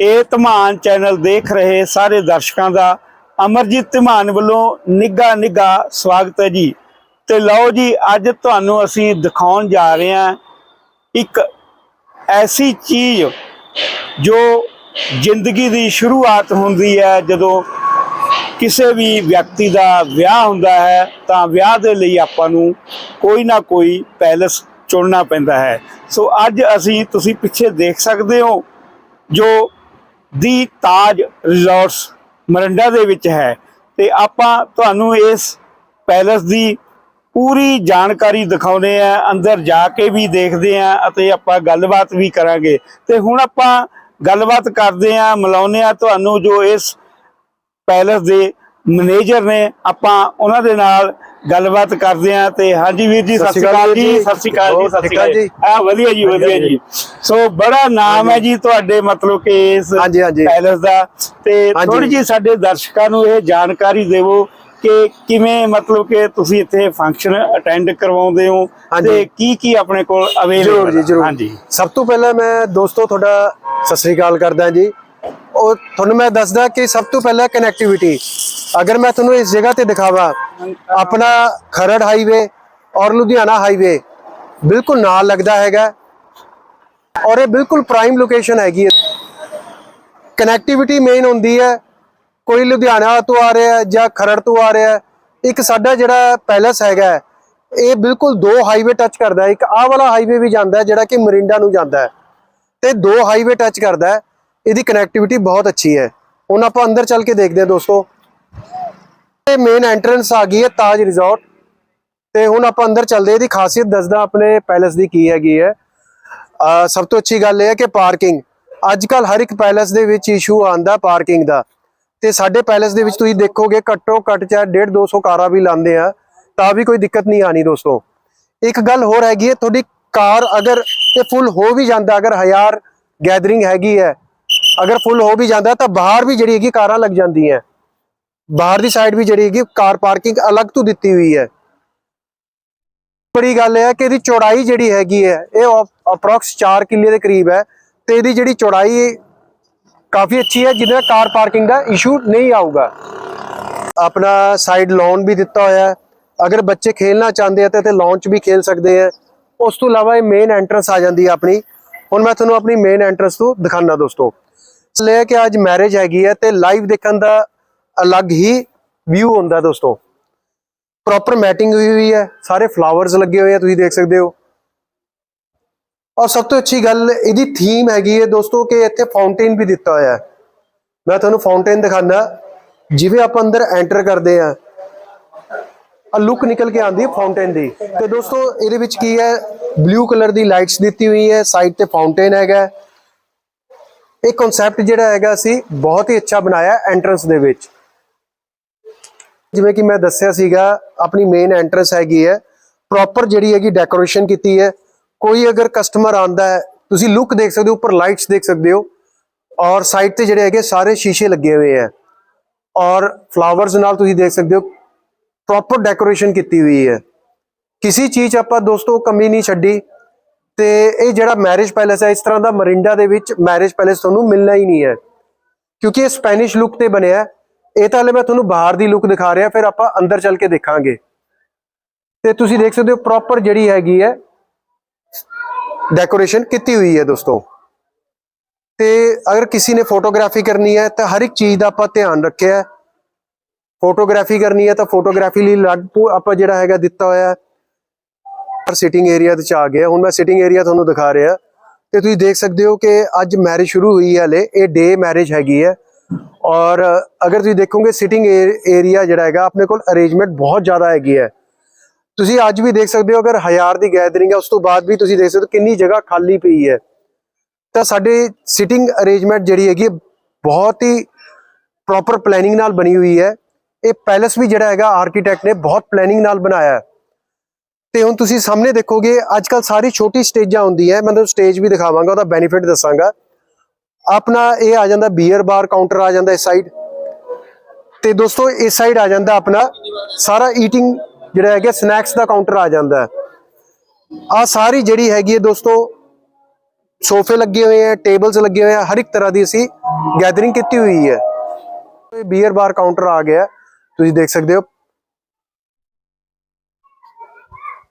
ਇਹ ਧਮਾਨ ਚੈਨਲ ਦੇਖ ਰਹੇ ਸਾਰੇ ਦਰਸ਼ਕਾਂ ਦਾ ਅਮਰਜੀਤ ਧਮਾਨ ਵੱਲੋਂ ਨਿੱਘਾ ਨਿੱਘਾ ਸਵਾਗਤ ਹੈ ਜੀ। ਤੇ ਲਓ ਜੀ, ਅੱਜ ਤੁਹਾਨੂੰ ਅਸੀਂ ਦਿਖਾਉਣ ਜਾ ਰਹੇ ਹਾਂ ਇੱਕ ਐਸੀ ਚੀਜ਼ ਜੋ ਜ਼ਿੰਦਗੀ ਦੀ ਸ਼ੁਰੂਆਤ ਹੁੰਦੀ ਹੈ, ਜਦੋਂ ਕਿਸੇ ਵੀ ਵਿਅਕਤੀ ਦਾ ਵਿਆਹ ਹੁੰਦਾ ਹੈ, ਤਾਂ ਵਿਆਹ ਦੇ ਲਈ ਆਪਾਂ ਨੂੰ ਕੋਈ ਨਾ ਕੋਈ ਪੈਲਸ ਚੁਣਨਾ ਪੈਂਦਾ ਹੈ। ਸੋ ਅੱਜ ਅਸੀਂ ਤੁਸੀਂ ਪਿੱਛੇ ਦੇਖ ਸਕਦੇ ਹੋ ਜੋ ਦੀ ਤਾਜ ਰਿਜ਼ੋਰਟਸ ਮਰੰਡਾ ਦੇ ਵਿੱਚ ਹੈ ਤੇ ਆਪਾਂ ਤੁਹਾਨੂੰ ਇਸ ਪੈਲਸ ਦੀ ਪੂਰੀ ਜਾਣਕਾਰੀ ਦਿਖਾਉਨੇ ਆ ਅੰਦਰ ਜਾ ਕੇ ਵੀ ਦੇਖਦੇ ਆ ਅਤੇ ਆਪਾਂ ਗੱਲਬਾਤ ਵੀ ਕਰਾਂਗੇ। ਤੇ ਹੁਣ ਆਪਾਂ ਗੱਲਬਾਤ ਕਰਦੇ ਆ ਮਿਲਾਉਂਦੇ ਆ ਤੁਹਾਨੂੰ ਜੋ ਇਸ ਪੈਲਸ ਦੇ ਮੈਨੇਜਰ ਨੇ ਆਪਾਂ ਉਹਨਾਂ ਦੇ ਨਾਲ ਗੱਲਬਾਤ ਕਰਦੇ ਆ ਤੇ ਹਾਂਜੀ ਵੀਰ ਜੀ ਸਤਿ ਸ਼੍ਰੀ ਅਕਾਲ ਜੀ ਸਤਿ ਸ਼੍ਰੀ ਅਕਾਲ ਜੀ ਸਤਿ ਸ਼੍ਰੀ ਅਕਾਲ ਜੀ। ਆ ਵਧੀਆ ਜੀ ਵਧੀਆ ਜੀ। ਸੋ ਬੜਾ ਨਾਮ ਹੈ ਜੀ ਤੁਹਾਡੇ ਮਤਲਬ ਕਿ ਇਸ। ਪੈਲਸ ਦਾ। ਤੇ। ਥੋੜੀ ਜੀ ਸਾਡੇ ਦਰਸ਼ਕਾਂ ਨੂੰ ਇਹ ਜਾਣਕਾਰੀ ਦੇਵੋ ਕਿ ਕਿਵੇਂ ਮਤਲਬ ਕਿ ਤੁਸੀਂ ਇੱਥੇ ਫੰਕਸ਼ਨ ਅਟੈਂਡ ਕਰਵਾਉਂਦੇ ਹੋ। ਤੇ ਕੀ ਕੀ ਆਪਣੇ ਕੋਲ ਅਵੇਲੇਬਲ ਹਾਂਜੀ। ਸਭ ਤੋਂ ਪਹਿਲਾਂ ਮੈਂ ਦੋਸਤੋ ਤੁਹਾਡਾ ਸਤਿ ਸ੍ਰੀ ਅਕਾਲ ਕਰਦਾ ਜੀ। ਉਹ ਤੁਹਾਨੂੰ ਮੈਂ ਦੱਸਦਾ ਕਿ ਸਭ ਤੋਂ ਪਹਿਲਾਂ ਕਨੈਕਟੀਵਿਟੀ ਅਗਰ ਮੈਂ ਤੁਹਾਨੂੰ ਇਸ ਜਗ੍ਹਾ ਤੇ ਦਿਖਾਵਾਂ, ਆਪਣਾ ਖਰੜ ਹਾਈਵੇ ਔਰ ਲੁਧਿਆਣਾ ਹਾਈਵੇ ਬਿਲਕੁਲ ਨਾਲ ਲੱਗਦਾ ਹੈਗਾ। ਔਰ ਇਹ ਬਿਲਕੁਲ ਪ੍ਰਾਈਮ ਲੋਕੇਸ਼ਨ ਹੈਗੀ ਹੈ। ਕਨੈਕਟੀਵਿਟੀ ਮੇਨ ਹੁੰਦੀ ਹੈ, ਕੋਈ ਲੁਧਿਆਣਾ ਤੋਂ ਆ ਰਿਹਾ ਜਾਂ ਖਰੜ ਤੋਂ ਆ ਰਿਹਾ ਇੱਕ ਸਾਡਾ ਜਿਹੜਾ ਪੈਲਸ ਹੈਗਾ ਇਹ ਬਿਲਕੁਲ ਦੋ ਹਾਈਵੇ ਟੱਚ ਕਰਦਾ ਇੱਕ ਆਹ ਵਾਲਾ ਹਾਈਵੇ ਵੀ ਜਾਂਦਾ ਜਿਹੜਾ ਕਿ ਮਰਿੰਡਾ ਨੂੰ ਜਾਂਦਾ ਹੈ। ਤੇ ਦੋ ਹਾਈਵੇ ਟੱਚ ਕਰਦਾ ਹੈ। ਇਹਦੀ ਕਨੈਕਟੀਵਿਟੀ ਬਹੁਤ ਅੱਛੀ ਹੈ। ਹੁਣ ਆਪਾਂ ਅੰਦਰ ਚੱਲ ਕੇ ਦੇਖਦੇ ਹਾਂ ਦੋਸਤੋ। ਇਹ ਮੇਨ ਐਂਟਰੈਂਸ ਆ ਗਈ ਹੈ ਤਾਜ ਰਿਜ਼ੋਰਟ ਤੇ ਹੁਣ ਆਪਾਂ ਅੰਦਰ ਚੱਲਦੇ ਹਾਂ। ਇਹਦੀ ਖਾਸੀਅਤ ਦੱਸਦਾ ਆਪਣੇ ਪੈਲਸ ਦੀ ਕੀ ਹੈਗੀ ਹੈ। ਸਭ ਤੋਂ ਅੱਛੀ ਗੱਲ ਇਹ ਹੈ ਕਿ ਪਾਰਕਿੰਗ ਅੱਜ ਕੱਲ ਹਰ ਇੱਕ ਪੈਲਸ ਦੇ ਵਿੱਚ ਇਸ਼ੂ ਆਂਦਾ ਪਾਰਕਿੰਗ ਦਾ। ਤੇ ਸਾਡੇ ਪੈਲਸ ਦੇ ਵਿੱਚ ਤੁਸੀਂ ਦੇਖੋਗੇ ਘੱਟੋ ਘੱਟ ਚਾਹੇ 1.5 200 ਕਾਰਾਂ ਵੀ ਲਾਉਂਦੇ ਆ, ਤਾਂ ਵੀ ਕੋਈ ਦਿੱਕਤ ਨਹੀਂ ਆਣੀ ਦੋਸਤੋ। ਇੱਕ ਗੱਲ ਹੋਰ ਹੈਗੀ ਹੈ, ਤੁਹਾਡੀ ਕਾਰ ਅਗਰ ਇਹ ਫੁੱਲ ਹੋ ਵੀ ਜਾਂਦਾ, ਅਗਰ ਹਜ਼ਾਰ ਗੈਦਰਿੰਗ ਹੈਗੀ ਹੈ ਅਗਰ ਫੁੱਲ ਹੋ ਵੀ ਜਾਂਦਾ ਤਾਂ ਬਾਹਰ ਵੀ ਜਿਹੜੀ ਹੈਗੀ ਕਾਰਾਂ ਲੱਗ ਜਾਂਦੀਆਂ। ਬਾਹਰ ਦੀ ਸਾਈਡ ਵੀ ਜਿਹੜੀ ਹੈਗੀ, ਕਾਰ ਪਾਰਕਿੰਗ ਅਲੱਗ ਤੋਂ ਦਿੱਤੀ ਹੋਈ ਹੈ। ਬੜੀ ਗੱਲ ਇਹ ਹੈ ਕਿ ਇਹਦੀ ਚੌੜਾਈ ਜਿਹੜੀ ਹੈਗੀ ਹੈ, ਇਹ ਅਪਰੋਕਸ 4 ਕਿੱਲੇ ਦੇ ਕਰੀਬ ਹੈ ਤੇ ਇਹਦੀ ਜਿਹੜੀ ਚੌੜਾਈ ਕਾਫੀ ਅੱਛੀ ਹੈ, ਜਿਹਦੇ ਨਾਲ ਕਾਰ ਪਾਰਕਿੰਗ ਦਾ ਇਸ਼ੂ ਨਹੀਂ ਆਊਗਾ। ਆਪਣਾ ਸਾਈਡ ਲੌਨ ਵੀ ਦਿੱਤਾ ਹੋਇਆ ਹੈ। ਅਗਰ ਬੱਚੇ ਖੇਲਣਾ ਚਾਹੁੰਦੇ ਆ ਤਾਂ ਤੇ lawn 'ਚ ਵੀ ਖੇਲ ਸਕਦੇ ਆ। ਉਸ ਤੋਂ ਇਲਾਵਾ ਇਹ ਮੇਨ ਐਂਟਰੈਂਸ ਆ ਜਾਂਦੀ ਹੈ ਆਪਣੀ। ਹੁਣ ਮੈਂ ਤੁਹਾਨੂੰ ਆਪਣੀ ਮੇਨ ਐਂਟਰੈਂਸ ਤੋਂ ਦਿਖਾਣਾ ਦੋਸਤੋ। ਇਸ ਕਿ ਅੱਜ ਮੈਰਿਜ ਹੈਗੀ ਹੈ ਤੇ ਲਾਈਵ ਦੇਖਣ ਦਾ ਅਲੱਗ ਹੀ ਵਿਊ ਹੁੰਦਾ ਦੋਸਤੋ। ਪ੍ਰੋਪਰ ਮੈਟਿੰਗ ਹੋਈ ਹੋਈ ਹੈ, ਸਾਰੇ ਫਲਾਵਰਸ ਲੱਗੇ ਹੋਏ ਆ, ਤੁਸੀਂ ਦੇਖ ਸਕਦੇ ਹੋ। ਔਰ ਸਭ ਤੋਂ ਅੱਛੀ ਗੱਲ, ਇਹਦੀ ਥੀਮ ਹੈਗੀ ਹੈ ਦੋਸਤੋ ਕਿ ਇੱਥੇ ਫਾਊਂਟੇਨ ਵੀ ਦਿੱਤਾ ਹੋਇਆ ਹੈ। ਮੈਂ ਤੁਹਾਨੂੰ ਫਾਊਂਟੇਨ ਦਿਖਾਣਾ ਜਿਵੇਂ ਆਪਾਂ ਅੰਦਰ ਐਂਟਰ ਕਰਦੇ ਆ ਆ ਲੁੱਕ ਨਿਕਲ ਕੇ ਆਂਦੀ ਹੈ ਫਾਊਂਟੇਨ ਦੀ। ਤੇ ਦੋਸਤੋ, ਇਹਦੇ ਵਿੱਚ ਕੀ ਹੈ ਬਲੂ ਕਲਰ ਦੀ ਲਾਈਟਸ ਦਿੱਤੀ ਹੋਈ ਹੈ ਸਾਈਡ ਤੇ ਫਾਊਂਟੇਨ ਹੈਗਾ ਇਹ ਕਨਸੈਪਟ ਜਿਹੜਾ ਹੈਗਾ ਸੀ, ਬਹੁਤ ਹੀ ਅੱਛਾ ਬਣਾਇਆ ਐਂਟਰੈਂਸ ਦੇ ਵਿੱਚ। ਜਿਵੇਂ ਕਿ ਮੈਂ ਦੱਸਿਆ ਸੀਗਾ, ਆਪਣੀ ਮੇਨ ਐਂਟਰੈਂਸ ਹੈਗੀ ਹੈ ਪ੍ਰੋਪਰ ਜਿਹੜੀ ਹੈਗੀ ਡੈਕੋਰੇਸ਼ਨ ਕੀਤੀ ਹੈ। ਕੋਈ ਅਗਰ ਕਸਟਮਰ ਆਂਦਾ ਹੈ, ਤੁਸੀਂ ਲੁੱਕ ਦੇਖ ਸਕਦੇ ਹੋ, ਉੱਪਰ ਲਾਈਟਸ ਦੇਖ ਸਕਦੇ ਹੋ, ਔਰ ਸਾਈਡ ਤੇ ਜਿਹੜੇ ਹੈਗੇ ਸਾਰੇ ਸ਼ੀਸ਼ੇ ਲੱਗੇ ਹੋਏ ਆ ਔਰ ਫਲਾਵਰਸ ਨਾਲ ਤੁਸੀਂ ਦੇਖ ਸਕਦੇ ਹੋ ਪ੍ਰੋਪਰ ਡੈਕੋਰੇਸ਼ਨ ਕੀਤੀ ਹੋਈ ਹੈ। ਕਿਸੇ ਚੀਜ਼ 'ਚ ਆਪਾਂ ਦੋਸਤੋ ਕਮੀ ਨਹੀਂ ਛੱਡੀ ਤੇ ਇਹ ਜਿਹੜਾ ਮੈਰਿਜ ਪੈਲੇਸ ਹੈ, ਇਸ ਤਰ੍ਹਾਂ ਦਾ ਮਰਿੰਡਾ ਦੇ ਵਿੱਚ ਮੈਰਿਜ ਪੈਲੇਸ ਤੁਹਾਨੂੰ ਮਿਲਣਾ ਹੀ ਨਹੀਂ ਹੈ। ਕਿਉਂਕਿ ਇਹ ਸਪੈਨਿਸ਼ ਲੁੱਕ ਤੇ ਬਣਿਆ ਹੈ। ਇਹ ਤਾਂ ਹਲੇ ਮੈਂ ਤੁਹਾਨੂੰ ਬਾਹਰ ਦੀ ਲੁੱਕ ਦਿਖਾ ਰਿਹਾ, ਫਿਰ ਆਪਾਂ ਅੰਦਰ ਚੱਲ ਕੇ ਦੇਖਾਂਗੇ। ਤੇ ਤੁਸੀਂ ਦੇਖ ਸਕਦੇ ਹੋ ਪ੍ਰੋਪਰ ਜਿਹੜੀ ਹੈਗੀ ਹੈ ਡੈਕੋਰੇਸ਼ਨ ਕੀਤੀ ਹੋਈ ਹੈ ਦੋਸਤੋ। ਤੇ ਅਗਰ ਕਿਸੇ ਨੇ ਫੋਟੋਗ੍ਰਾਫੀ ਕਰਨੀ ਹੈ, ਤਾਂ ਹਰ ਇੱਕ ਚੀਜ਼ ਦਾ ਆਪਾਂ ਧਿਆਨ ਰੱਖਿਆ ਹੈ। ਫੋਟੋਗ੍ਰਾਫੀ ਕਰਨੀ ਹੈ ਤਾਂ ਫੋਟੋਗ੍ਰਾਫੀ ਲਈ ਅਲੱਗ ਆਪਾਂ ਜਿਹੜਾ ਹੈਗਾ ਦਿੱਤਾ ਹੋਇਆ ਹੈ। ਸਿਟਿੰਗ ਏਰੀਆ 'ਤੇ ਚ ਆ ਗਿਆ। ਹੁਣ ਮੈਂ ਸਿਟਿੰਗ ਏਰੀਆ ਤੁਹਾਨੂੰ ਦਿਖਾ ਰਿਹਾ। ਤੇ ਤੁਸੀਂ ਦੇਖ ਸਕਦੇ ਹੋ ਕਿ ਅੱਜ ਮੈਰਿਜ ਸ਼ੁਰੂ ਹੋਈ ਹੈ ਹਲੇ। ਇਹ ਡੇ ਮੈਰਿਜ ਹੈਗੀ ਹੈ। ਔਰ ਅਗਰ ਤੁਸੀਂ ਦੇਖੋਗੇ ਸਿਟਿੰਗ ਏਰੀਆ ਜਿਹੜਾ ਹੈਗਾ ਆਪਣੇ ਕੋਲ ਅਰੇਂਜਮੈਂਟ ਬਹੁਤ ਜ਼ਿਆਦਾ ਹੈਗੀ ਹੈ। ਤੁਸੀਂ ਅੱਜ ਵੀ ਦੇਖ ਸਕਦੇ ਹੋ ਅਗਰ ਹਜ਼ਾਰ ਦੀ ਗੈਦਰਿੰਗ ਹੈ ਉਸ ਤੋਂ ਬਾਅਦ ਵੀ ਤੁਸੀਂ ਦੇਖ ਸਕਦੇ ਹੋ ਕਿੰਨੀ ਜਗ੍ਹਾ ਖਾਲੀ ਪਈ ਹੈ। ਤਾਂ ਸਾਡੇ ਸਿਟਿੰਗ ਅਰੇਂਜਮੈਂਟ ਜਿਹੜੀ ਹੈਗੀ ਹੈ, ਬਹੁਤ ਹੀ ਪ੍ਰੋਪਰ ਪਲੈਨਿੰਗ ਨਾਲ ਬਣੀ ਹੋਈ ਹੈ। ਇਹ ਪੈਲੇਸ ਵੀ ਜਿਹੜਾ ਹੈਗਾ ਆਰਕੀਟੈਕਟ ਨੇ ਬਹੁਤ ਪਲੈਨਿੰਗ ਨਾਲ ਬਣਾਇਆ ਹੈ। ਤੇ ਹੁਣ ਤੁਸੀਂ ਸਾਹਮਣੇ ਦੇਖੋਗੇ ਅੱਜ ਕੱਲ ਸਾਰੀ ਛੋਟੀ ਸਟੇਜਾਂ ਹੁੰਦੀਆਂ, ਮੈਂ ਤੁਹਾਨੂੰ ਸਟੇਜ ਵੀ ਦਿਖਾਵਾਂਗਾ, ਉਹਦਾ ਬੈਨੀਫਿਟ ਦੱਸਾਂਗਾ। ਆਪਣਾ ਇਹ ਆ ਜਾਂਦਾ ਬੀਅਰ ਬਾਰ ਕਾਊਂਟਰ ਆ ਜਾਂਦਾ ਇਸ ਸਾਈਡ ਤੇ ਦੋਸਤੋ, ਇਸ ਸਾਈਡ ਆ ਜਾਂਦਾ ਆਪਣਾ ਸਾਰਾ ਈਟਿੰਗ ਜਿਹੜਾ ਹੈਗਾ ਸਨੈਕਸ ਦਾ ਕਾਊਂਟਰ ਆ ਜਾਂਦਾ। ਆ ਸਾਰੀ ਜਿਹੜੀ ਹੈਗੀ ਹੈ ਦੋਸਤੋ, ਸੋਫੇ ਲੱਗੇ ਹੋਏ ਆ ਟੇਬਲਸ ਲੱਗੇ ਹੋਏ ਆ, ਹਰ ਇੱਕ ਤਰ੍ਹਾਂ ਦੀ ਅਸੀਂ ਗੈਦਰਿੰਗ ਕੀਤੀ ਹੋਈ ਹੈ। ਇਹ ਬੀਅਰ ਬਾਰ ਕਾਊਂਟਰ ਆ ਗਿਆ। ਤੁਸੀਂ ਦੇਖ ਸਕਦੇ ਹੋ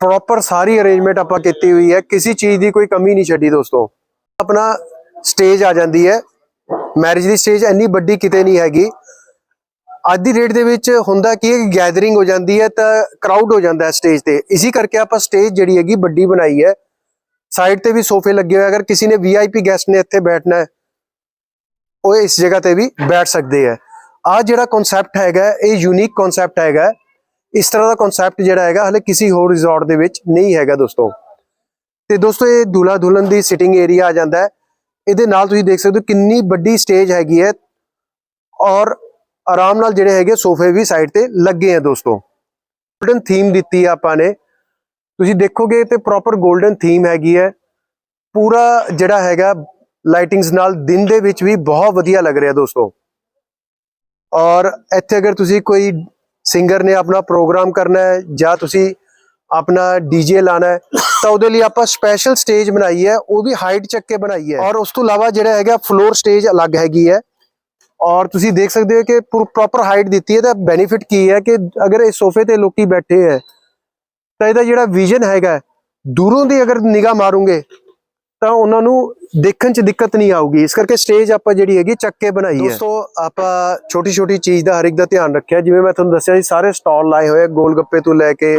ਪ੍ਰੋਪਰ ਸਾਰੀ ਅਰੇਂਜਮੈਂਟ ਆਪਾਂ ਕੀਤੀ ਹੋਈ ਹੈ, ਕਿਸੇ ਚੀਜ਼ ਦੀ ਕੋਈ ਕਮੀ ਨਹੀਂ ਛੱਡੀ ਦੋਸਤੋ। ਆਪਣਾ ਸਟੇਜ ਆ ਜਾਂਦੀ ਹੈ। ਮੈਰਿਜ ਦੀ ਸਟੇਜ ਇੰਨੀ ਵੱਡੀ ਕਿਤੇ ਨਹੀਂ ਹੈਗੀ। ਅੱਜ ਦੀ ਡੇਟ ਦੇ ਵਿੱਚ ਹੁੰਦਾ ਕੀ ਹੈ ਗੈਦਰਿੰਗ ਹੋ ਜਾਂਦੀ ਹੈ ਤਾਂ ਕਰਾਊਡ ਹੋ ਜਾਂਦਾ ਹੈ ਸਟੇਜ ਤੇ। ਇਸੇ ਕਰਕੇ ਆਪਾਂ ਸਟੇਜ ਜਿਹੜੀ ਹੈਗੀ ਵੱਡੀ ਬਣਾਈ ਹੈ। ਸਾਈਡ ਤੇ ਵੀ ਸੋਫੇ ਲੱਗੇ ਹੋਏ ਅਗਰ ਕਿਸੇ ਨੇ ਵੀਆਈਪੀ ਗੈਸਟ ਨੇ ਇੱਥੇ ਬੈਠਣਾ ਹੈ, ਉਹ ਇਸ ਜਗ੍ਹਾ ਤੇ ਵੀ ਬੈਠ ਸਕਦੇ ਹੈ। ਆ ਜਿਹੜਾ ਕਨਸੈਪਟ ਹੈਗਾ, ਇਹ ਯੂਨੀਕ ਕਨਸੈਪਟ ਹੈਗਾ। ਇਸ ਤਰ੍ਹਾਂ ਦਾ ਕਨਸੈਪਟ ਜਿਹੜਾ ਹੈਗਾ ਹਲੇ ਕਿਸੇ ਹੋਰ ਰਿਜ਼ੋਰਟ ਦੇ ਵਿੱਚ ਨਹੀਂ ਹੈਗਾ ਦੋਸਤੋ। ਤੇ ਦੋਸਤੋ, ਇਹ ਦੁਲਾ ਦੁਲਹਨ ਦੀ ਸਿਟਿੰਗ ਏਰੀਆ ਆ ਜਾਂਦਾ ਹੈ। ਇਹਦੇ ਨਾਲ ਤੁਸੀਂ ਦੇਖ ਸਕਦੇ ਹੋ ਕਿੰਨੀ ਵੱਡੀ ਸਟੇਜ ਹੈਗੀ ਹੈ ਔਰ ਆਰਾਮ ਨਾਲ ਜਿਹੜੇ ਹੈਗੇ ਸੋਫੇ ਵੀ ਸਾਈਡ ਤੇ ਲੱਗੇ ਆ ਦੋਸਤੋ। ਗੋਲਡਨ ਥੀਮ ਦਿੱਤੀ ਆ ਆਪਾਂ ਨੇ। ਤੁਸੀਂ ਦੇਖੋਗੇ ਤੇ ਪ੍ਰੋਪਰ ਗੋਲਡਨ ਥੀਮ ਹੈਗੀ ਹੈ। ਪੂਰਾ ਜਿਹੜਾ ਹੈਗਾ ਲਾਈਟਿੰਗਸ ਨਾਲ ਦਿਨ ਦੇ ਵਿੱਚ ਵੀ ਬਹੁਤ ਵਧੀਆ ਲੱਗ ਰਿਹਾ ਦੋਸਤੋ। ਔਰ ਇੱਥੇ ਅਗਰ ਤੁਸੀਂ ਕੋਈ ਸਿੰਗਰ ਨੇ ਆਪਣਾ ਪ੍ਰੋਗਰਾਮ ਕਰਨਾ ਹੈ, ਜਾਂ ਤੁਸੀਂ ਆਪਣਾ ਡੀਜੇ ਲਾਣਾ ਹੈ, ਤਾਂ ਉਹਦੇ ਲਈ ਆਪਾਂ ਸਪੈਸ਼ਲ ਸਟੇਜ ਬਣਾਈ ਹੈ, ਉਹ ਵੀ ਹਾਈਟ ਚੱਕ ਕੇ ਬਣਾਈ ਹੈ। ਔਰ ਉਸ ਤੋਂ ਇਲਾਵਾ ਜਿਹੜਾ ਹੈਗਾ ਫਲੋਰ ਸਟੇਜ ਅਲੱਗ ਹੈਗੀ ਹੈ। ਔਰ ਤੁਸੀਂ ਦੇਖ ਸਕਦੇ ਹੋ ਕਿ ਪ੍ਰੋਪਰ ਹਾਈਟ ਦਿੱਤੀ ਹੈ, ਤਾਂ ਬੈਨੀਫਿਟ ਕੀ ਹੈ ਕਿ ਅਗਰ ਇਹ ਸੋਫੇ ਤੇ ਲੋਕੀ ਬੈਠੇ ਹੈ, ਤਾਂ ਇਹਦਾ ਜਿਹੜਾ ਵਿਜ਼ਨ ਹੈਗਾ ਦੂਰੋਂ ਦੀ ਅਗਰ ਨਿਗਾਹ ਮਾਰੂਗੇ ਤਾਂ ਉਹਨਾਂ ਨੂੰ ਦੇਖਣ 'ਚ ਦਿੱਕਤ ਨਹੀਂ ਆਊਗੀ। ਇਸ ਕਰਕੇ ਸਟੇਜ ਆਪਾਂ ਜਿਹੜੀ ਹੈਗੀ ਚੱਕ ਕੇ ਬਣਾਈ ਹੈ। ਦੋਸਤੋ, ਆਪਾਂ ਛੋਟੀ ਛੋਟੀ ਚੀਜ਼ ਦਾ ਹਰ ਇੱਕ ਦਾ ਧਿਆਨ ਰੱਖਿਆ। ਜਿਵੇਂ ਮੈਂ ਤੁਹਾਨੂੰ ਦੱਸਿਆ ਸੀ, ਸਾਰੇ ਸਟਾਲ ਲਾਏ ਹੋਏ ਆ। ਗੋਲ ਗੱਪੇ ਤੋਂ ਲੈ ਕੇ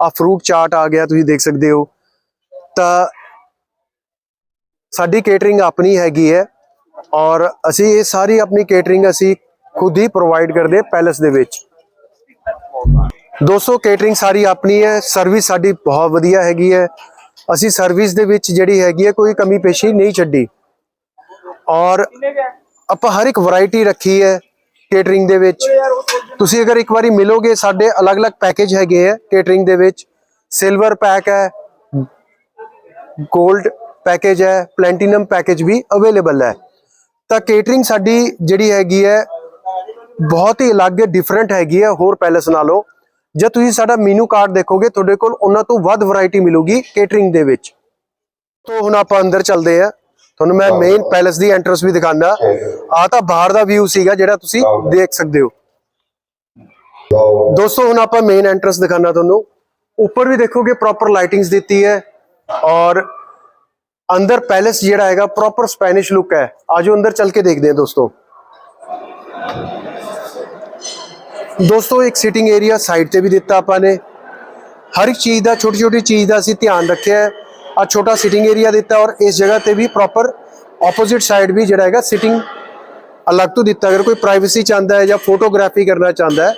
ਆ ਫਰੂਟ ਚਾਟ ਆ ਗਿਆ, ਤੁਸੀਂ ਦੇਖ ਸਕਦੇ ਹੋ। ਤਾਂ ਸਾਡੀ ਕੇਟਰਿੰਗ ਆਪਣੀ ਹੈਗੀ ਹੈ ਔਰ ਅਸੀਂ ਇਹ ਸਾਰੀ ਆਪਣੀ ਕੇਟਰਿੰਗ ਅਸੀਂ ਖੁਦ ਹੀ ਪ੍ਰੋਵਾਈਡ ਕਰਦੇ ਪੈਲਸ ਦੇ ਵਿੱਚ। ਦੋਸਤੋ ਕੇਟਰਿੰਗ ਸਾਰੀ ਆਪਣੀ ਹੈ। ਸਰਵਿਸ ਸਾਡੀ ਬਹੁਤ ਵਧੀਆ ਹੈਗੀ ਹੈ। ਅਸੀਂ ਸਰਵਿਸ ਦੇ ਵਿੱਚ ਜਿਹੜੀ ਹੈਗੀ ਹੈ ਕੋਈ ਕਮੀ ਪੇਸ਼ੀ ਨਹੀਂ ਛੱਡੀ। ਔਰ ਆਪਾਂ ਹਰ ਇੱਕ ਵੈਰਾਈਟੀ ਰੱਖੀ ਹੈ ਕੇਟਰਿੰਗ ਦੇ ਵਿੱਚ। ਤੁਸੀਂ ਅਗਰ ਇੱਕ ਵਾਰੀ ਮਿਲੋਗੇ, ਸਾਡੇ ਅਲੱਗ-ਅਲੱਗ ਪੈਕੇਜ ਹੈਗੇ ਹੈ ਕੇਟਰਿੰਗ ਦੇ ਵਿੱਚ। ਸਿਲਵਰ ਪੈਕ ਹੈ 골ਡ ਪੈਕੇਜ ਹੈ, ਪਲੈਟੀਨਮ ਪੈਕੇਜ ਵੀ ਅਵੇਲੇਬਲ ਹੈ। ਤਾਂ ਕੇਟਰਿੰਗ ਸਾਡੀ ਜਿਹੜੀ ਹੈਗੀ ਹੈ, ਬਹੁਤ ਹੀ ਅਲੱਗ, ਡਿਫਰੈਂਟ ਹੈਗੀ ਹੈ ਹੋਰ ਪੈਲਸ ਨਾਲੋਂ। ਜੇ ਤੁਸੀਂ ਸਾਡਾ ਮੈਨੂ ਕਾਰਡ ਦੇਖੋਗੇ ਤੁਹਾਡੇ ਕੋਲ ਉਹਨਾਂ ਤੋਂ ਵੱਧ ਵੈਰਾਈਟੀ ਮਿਲੂਗੀ ਕੇਟਰਿੰਗ ਦੇ ਵਿੱਚ। ਤੋਂ ਹੁਣ ਆਪਾਂ ਅੰਦਰ ਚੱਲਦੇ ਆ। ਤੁਹਾਨੂੰ ਮੈਂ ਮੇਨ ਪੈਲਸ ਦੀ ਐਂਟਰੈਂਸ ਵੀ ਦਿਖਾਣਾ ਆ ਤਾਂ ਬਾਹਰ ਦਾ ਵਿਊ ਸੀਗਾ ਜਿਹੜਾ ਤੁਸੀਂ ਦੇਖ ਸਕਦੇ ਹੋ। ਦੋਸਤੋ ਹੁਣ ਆਪਾਂ ਮੇਨ ਐਂਟਰੈਂਸ ਦਿਖਾਣਾ ਤੁਹਾਨੂੰ। ਉੱਪਰ ਵੀ ਦੇਖੋਗੇ ਪ੍ਰੋਪਰ ਲਾਈਟਿੰਗਸ ਦਿੱਤੀ ਹੈ। ਔਰ ਅੰਦਰ ਪੈਲਸ ਜਿਹੜਾ ਹੈਗਾ ਪ੍ਰੋਪਰ ਸਪੈਨਿਸ਼ ਲੁੱਕ ਹੈ। ਆਜੋ ਅੰਦਰ ਚੱਲ ਕੇ ਦੇਖਦੇ ਹਾਂ ਦੋਸਤੋ। ਦੋਸਤੋ, ਇੱਕ ਸਿਟਿੰਗ ਏਰੀਆ ਸਾਈਡ ਤੇ ਵੀ ਦਿੱਤਾ ਆਪਾਂ ਨੇ। ਹਰ ਇੱਕ ਚੀਜ਼ ਦਾ ਛੋਟੀ ਛੋਟੀ ਚੀਜ਼ ਦਾ ਅਸੀਂ ਧਿਆਨ ਰੱਖਿਆ ਹੈ। ਆ ਛੋਟਾ ਸਿਟਿੰਗ ਏਰੀਆ ਦਿੱਤਾ ਔਰ ਇਸ ਜਗ੍ਹਾ ਤੇ ਵੀ ਪ੍ਰੋਪਰ ਆਪੋਜ਼ਿਟ ਸਾਈਡ ਵੀ ਜਿਹੜਾ ਹੈਗਾ ਸਿਟਿੰਗ ਅਲੱਗ ਤੋਂ ਦਿੱਤਾ। ਅਗਰ ਕੋਈ ਪ੍ਰਾਈਵੇਸੀ ਚਾਹੁੰਦਾ ਹੈ ਜਾਂ ਫੋਟੋਗ੍ਰਾਫੀ ਕਰਨਾ ਚਾਹੁੰਦਾ ਹੈ,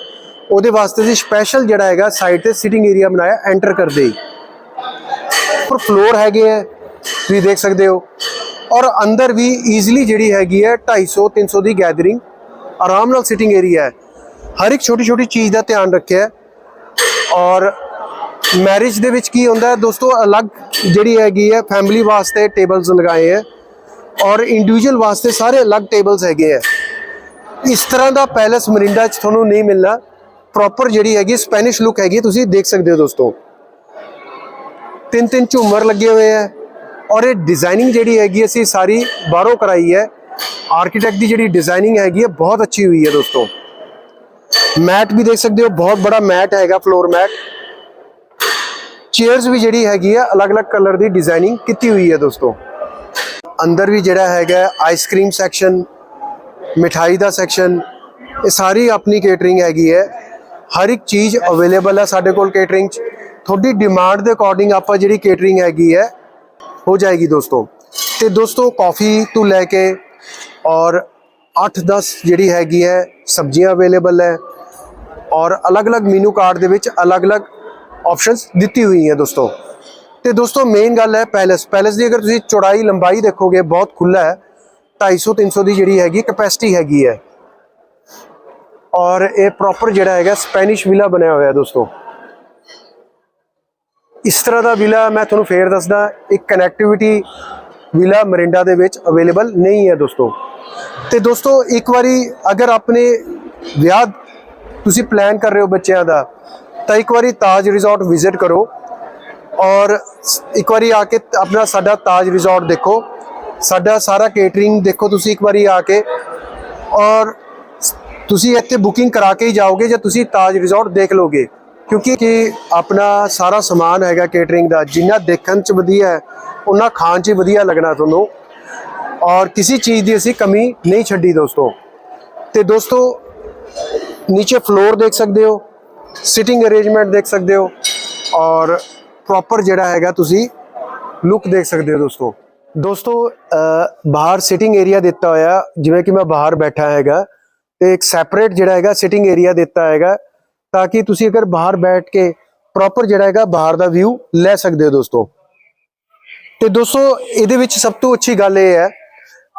ਉਹਦੇ ਵਾਸਤੇ ਵੀ ਸਪੈਸ਼ਲ ਜਿਹੜਾ ਹੈਗਾ ਸਾਈਡ ਤੇ ਸਿਟਿੰਗ ਏਰੀਆ ਬਣਾਇਆ ਐਂਟਰ ਕਰਦੇ ਹੀ ਪਰ ਫਲੋਰ ਹੈਗੇ ਹੈ, ਤੁਸੀਂ ਦੇਖ ਸਕਦੇ ਹੋ। ਔਰ ਅੰਦਰ ਵੀ ਈਜ਼ੀਲੀ ਜਿਹੜੀ ਹੈਗੀ ਹੈ 250 300 ਦੀ ਗੈਦਰਿੰਗ ਆਰਾਮ ਨਾਲ ਸਿਟਿੰਗ ਏਰੀਆ ਹੈ। ਹਰ ਇੱਕ ਛੋਟੀ ਛੋਟੀ ਚੀਜ਼ ਦਾ ਧਿਆਨ ਰੱਖਿਆ ਔਰ ਮੈਰਿਜ ਦੇ ਵਿੱਚ ਕੀ ਹੁੰਦਾ ਹੈ ਦੋਸਤੋ, ਅਲੱਗ ਜਿਹੜੀ ਹੈਗੀ ਹੈ ਫੈਮਿਲੀ ਵਾਸਤੇ ਟੇਬਲਸ ਲਗਾਏ ਹੈ। ਔਰ ਇੰਡੀਵਿਜੂਅਲ ਵਾਸਤੇ ਸਾਰੇ ਅਲੱਗ ਟੇਬਲਸ ਹੈਗੇ ਹੈ। ਇਸ ਤਰ੍ਹਾਂ ਦਾ ਪੈਲਸ ਮਰਿੰਡਾ 'ਚ ਤੁਹਾਨੂੰ ਨਹੀਂ ਮਿਲਣਾ। ਪ੍ਰੋਪਰ ਜਿਹੜੀ ਹੈਗੀ ਸਪੈਨਿਸ਼ ਲੁੱਕ ਹੈਗੀ ਤੁਸੀਂ ਦੇਖ ਸਕਦੇ ਹੋ ਦੋਸਤੋ। ਤਿੰਨ ਤਿੰਨ ਝੂਮਰ ਲੱਗੇ ਹੋਏ ਹੈ। ਔਰ ਇਹ ਡਿਜ਼ਾਈਨਿੰਗ ਜਿਹੜੀ ਹੈਗੀ ਅਸੀਂ ਸਾਰੀ ਬਾਹਰੋਂ ਕਰਾਈ ਹੈ। ਆਰਕੀਟੈਕਟ ਦੀ ਜਿਹੜੀ ਡਿਜ਼ਾਈਨਿੰਗ ਹੈਗੀ ਹੈ, ਬਹੁਤ ਅੱਛੀ ਹੋਈ ਹੈ ਦੋਸਤੋ। ਮੈਟ ਵੀ ਦੇਖ ਸਕਦੇ ਹੋ, ਬਹੁਤ ਬੜਾ ਮੈਟ ਹੈਗਾ ਫਲੋਰ ਮੈਟ ਚੇਅਰਸ ਵੀ ਜਿਹੜੀ ਹੈਗੀ ਹੈ ਅਲੱਗ-ਅਲੱਗ ਕਲਰ ਦੀ ਡਿਜ਼ਾਈਨਿੰਗ ਕੀਤੀ ਹੋਈ ਹੈ ਦੋਸਤੋ। ਅੰਦਰ ਵੀ ਜਿਹੜਾ ਹੈਗਾ ਆਈਸਕ੍ਰੀਮ ਸੈਕਸ਼ਨ ਮਿਠਾਈ ਦਾ ਸੈਕਸ਼ਨ ਇਹ ਸਾਰੀ ਆਪਣੀ ਕੇਟਰਿੰਗ ਹੈਗੀ ਹੈ। ਹਰ ਇੱਕ ਚੀਜ਼ ਅਵੇਲੇਬਲ ਹੈ ਸਾਡੇ ਕੋਲ ਕੇਟਰਿੰਗ 'ਚ। ਤੁਹਾਡੀ ਡਿਮਾਂਡ ਦੇ ਅਕੋਰਡਿੰਗ ਆਪਾਂ ਜਿਹੜੀ ਕੇਟਰਿੰਗ ਹੈਗੀ ਹੈ, ਹੋ ਜਾਏਗੀ ਦੋਸਤੋ। ਤੇ ਦੋਸਤੋ ਕਾਫੀ ਤੋਂ ਲੈ ਕੇ ਔਰ 8-10 ਜਿਹੜੀ ਹੈਗੀ ਹੈ, ਸਬਜ਼ੀਆਂ ਅਵੇਲੇਬਲ ਹੈ। ਔਰ ਅਲੱਗ-ਅਲੱਗ ਮੈਨੂ ਕਾਰਡ ਦੇ ਵਿੱਚ ਅਲੱਗ-ਅਲੱਗ ਆਪਸ਼ਨਸ ਦਿੱਤੀ ਹੋਈ ਹੈ ਦੋਸਤੋ। ਤੇ ਦੋਸਤੋ ਮੇਨ ਗੱਲ ਹੈ ਪੈਲਸ ਪੈਲਸ ਦੀ ਅਗਰ ਤੁਸੀਂ ਚੌੜਾਈ, ਲੰਬਾਈ ਦੇਖੋਗੇ, ਬਹੁਤ ਖੁੱਲਾ ਹੈ। 250 300 ਦੀ ਜਿਹੜੀ ਹੈਗੀ ਕਪੈਸਿਟੀ ਹੈਗੀ ਹੈ। ਔਰ ਇਹ ਪ੍ਰੋਪਰ ਜਿਹੜਾ ਹੈਗਾ ਸਪੈਨਿਸ਼ ਵਿਲਾ ਬਣਿਆ ਹੋਇਆ ਦੋਸਤੋ। ਇਸ ਤਰ੍ਹਾਂ ਦਾ ਵਿਲਾ ਮੈਂ ਤੁਹਾਨੂੰ ਫੇਰ ਦੱਸਦਾ, ਇੱਕ ਕਨੈਕਟੀਵਿਟੀ ਵਿਲਾ ਮਰਿੰਡਾ ਦੇ ਵਿੱਚ ਅਵੇਲੇਬਲ ਨਹੀਂ ਹੈ ਦੋਸਤੋ। ਤੇ ਦੋਸਤੋ, ਇੱਕ ਵਾਰੀ ਅਗਰ ਆਪਣੇ ਵਿਆਹ ਤੁਸੀਂ ਪਲਾਨ ਕਰ ਰਹੇ ਹੋ ਬੱਚਿਆਂ ਦਾ, ਤਾਂ ਇੱਕ ਵਾਰੀ ਤਾਜ ਰਿਜ਼ੋਰਟ ਵਿਜ਼ਿਟ ਕਰੋ ਔਰ ਇੱਕ ਵਾਰੀ ਆ ਕੇ ਆਪਣਾ ਸਾਡਾ ਤਾਜ ਰਿਜ਼ੋਰਟ ਦੇਖੋ, ਸਾਡਾ ਸਾਰਾ ਕੇਟਰਿੰਗ ਦੇਖੋ ਤੁਸੀਂ ਇੱਕ ਵਾਰੀ ਆ ਕੇ ਔਰ ਤੁਸੀਂ ਇੱਥੇ ਬੁਕਿੰਗ ਕਰਾ ਕੇ ਹੀ ਜਾਓਗੇ ਜਾਂ ਤੁਸੀਂ ਤਾਜ ਰਿਜ਼ੋਰਟ ਦੇਖ ਲੋਗੇ ਕਿਉਂਕਿ ਕਿ ਆਪਣਾ ਸਾਰਾ ਸਮਾਨ ਹੈਗਾ ਕੇਟਰਿੰਗ ਦਾ, ਜਿੰਨਾ ਦੇਖਣ ਚ ਵਧੀਆ ਹੈ, ਉਹਨਾਂ ਖਾਣ ਚ ਵਧੀਆ ਲੱਗਣਾ ਤੁਹਾਨੂੰ ਔਰ ਕਿਸੇ ਚੀਜ਼ ਦੀ ਅਸੀਂ ਕਮੀ ਨਹੀਂ ਛੱਡੀ ਦੋਸਤੋ। ਤੇ ਦੋਸਤੋ ਨੀਚੇ ਫਲੋਰ ਦੇਖ ਸਕਦੇ ਹੋ ਸਿਟਿੰਗ ਅਰੇਂਜਮੈਂਟ ਦੇਖ ਸਕਦੇ ਹੋ ਔਰ ਪ੍ਰੋਪਰ ਜਿਹੜਾ ਹੈਗਾ ਤੁਸੀਂ ਲੁੱਕ ਦੇਖ ਸਕਦੇ ਹੋ ਦੋਸਤੋ। ਦੋਸਤੋ ਬਾਹਰ ਸਿਟਿੰਗ ਏਰੀਆ ਦਿੱਤਾ ਹੋਇਆ, ਜਿਵੇਂ ਕਿ ਮੈਂ ਬਾਹਰ ਬੈਠਾ ਹੈਗਾ, ਤੇ ਇੱਕ ਸੈਪਰੇਟ ਜਿਹੜਾ ਹੈਗਾ ਸਿਟਿੰਗ ਏਰੀਆ ਦਿੱਤਾ ਹੈਗਾ, ਤਾਂ ਕਿ ਤੁਸੀਂ ਅਗਰ ਬਾਹਰ ਬੈਠ ਕੇ ਪ੍ਰੋਪਰ ਜਿਹੜਾ ਹੈਗਾ ਬਾਹਰ ਦਾ ਵਿਊ ਲੈ ਸਕਦੇ ਹੋ ਦੋਸਤੋ। ਤੇ ਦੋਸਤੋ, ਇਹਦੇ ਵਿੱਚ ਸਭ ਤੋਂ ਅੱਛੀ ਗੱਲ ਇਹ ਹੈ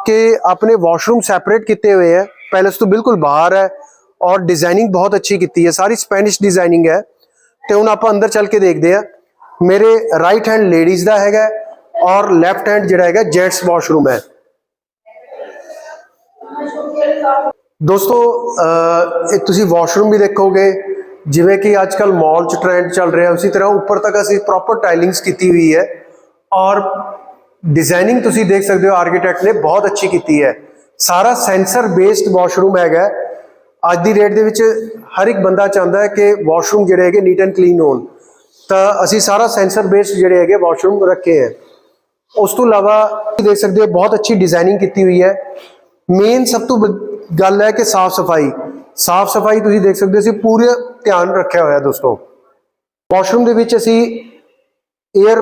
ਕਿ ਆਪਣੇ ਵਾਸ਼ਰੂਮ ਸੈਪਰੇਟ ਕੀਤੇ ਹੋਏ ਹੈ ਪੈਲਸ ਤੋਂ ਬਿਲਕੁਲ ਬਾਹਰ ਹੈ ਔਰ ਡਿਜ਼ਾਈਨਿੰਗ ਬਹੁਤ ਅੱਛੀ ਕੀਤੀ ਹੈ ਸਾਰੀ ਸਪੈਨਿਸ਼ ਡਿਜ਼ਾਈਨਿੰਗ ਹੈ ਤੇ ਹੁਣ ਆਪਾਂ ਅੰਦਰ ਚੱਲ ਕੇ ਦੇਖਦੇ ਆ ਮੇਰੇ ਰਾਈਟ ਹੈਂਡ ਲੇਡੀਜ਼ ਦਾ ਹੈਗਾ ਔਰ ਲੈਫਟ ਹੈਂਡ ਜਿਹੜਾ ਹੈਗਾ ਜੈਂਟਸ ਵਾਸ਼ਰੂਮ ਹੈ ਦੋਸਤੋ ਅਹ, ਇਹ ਤੁਸੀਂ ਵਾਸ਼ਰੂਮ ਵੀ ਦੇਖੋਗੇ ਜਿਵੇਂ ਕਿ ਅੱਜ ਕੱਲ ਮਾਲ ਚ ਟ੍ਰੈਂਡ ਚੱਲ ਰਿਹਾ ਉਸੇ ਤਰ੍ਹਾਂ ਉੱਪਰ ਤੱਕ ਅਸੀਂ ਪ੍ਰੋਪਰ ਟਾਈਲਿੰਗਸ ਕੀਤੀ ਹੋਈ ਹੈ ਔਰ ਡਿਜ਼ਾਈਨਿੰਗ ਤੁਸੀਂ ਦੇਖ ਸਕਦੇ ਹੋ ਆਰਕੀਟੈਕਟ ਨੇ ਬਹੁਤ ਅੱਛੀ ਕੀਤੀ ਹੈ ਸਾਰਾ ਸੈਂਸਰ ਬੇਸਡ ਵਾਸ਼ਰੂਮ ਹੈਗਾ ਅੱਜ ਦੀ ਡੇਟ ਦੇ ਵਿੱਚ ਹਰ ਇੱਕ ਬੰਦਾ ਚਾਹੁੰਦਾ ਹੈ ਕਿ ਵਾਸ਼ਰੂਮ ਜਿਹੜੇ ਹੈਗੇ ਨੀਟ ਐਂਡ ਕਲੀਨ ਹੋਣ। ਤਾਂ ਅਸੀਂ ਸਾਰਾ ਸੈਂਸਰ ਬੇਸਡ ਜਿਹੜੇ ਹੈਗੇ ਵਾਸ਼ਰੂਮ ਰੱਖੇ ਹੈ। ਉਸ ਤੋਂ ਇਲਾਵਾ ਤੁਸੀਂ ਦੇਖ ਸਕਦੇ ਹੋ ਬਹੁਤ ਅੱਛੀ ਡਿਜ਼ਾਈਨਿੰਗ ਕੀਤੀ ਹੋਈ ਹੈ। ਮੇਨ ਸਭ ਤੋਂ ਬ- ਗੱਲ ਹੈ ਕਿ ਸਾਫ਼ ਸਫ਼ਾਈ। ਸਾਫ਼ ਸਫ਼ਾਈ ਤੁਸੀਂ ਦੇਖ ਸਕਦੇ ਹੋ, ਅਸੀਂ ਪੂਰੇ ਧਿਆਨ ਰੱਖਿਆ ਹੋਇਆ ਦੋਸਤੋ। ਵਾਸ਼ਰੂਮ ਦੇ ਵਿੱਚ ਅਸੀਂ 에ਅਰ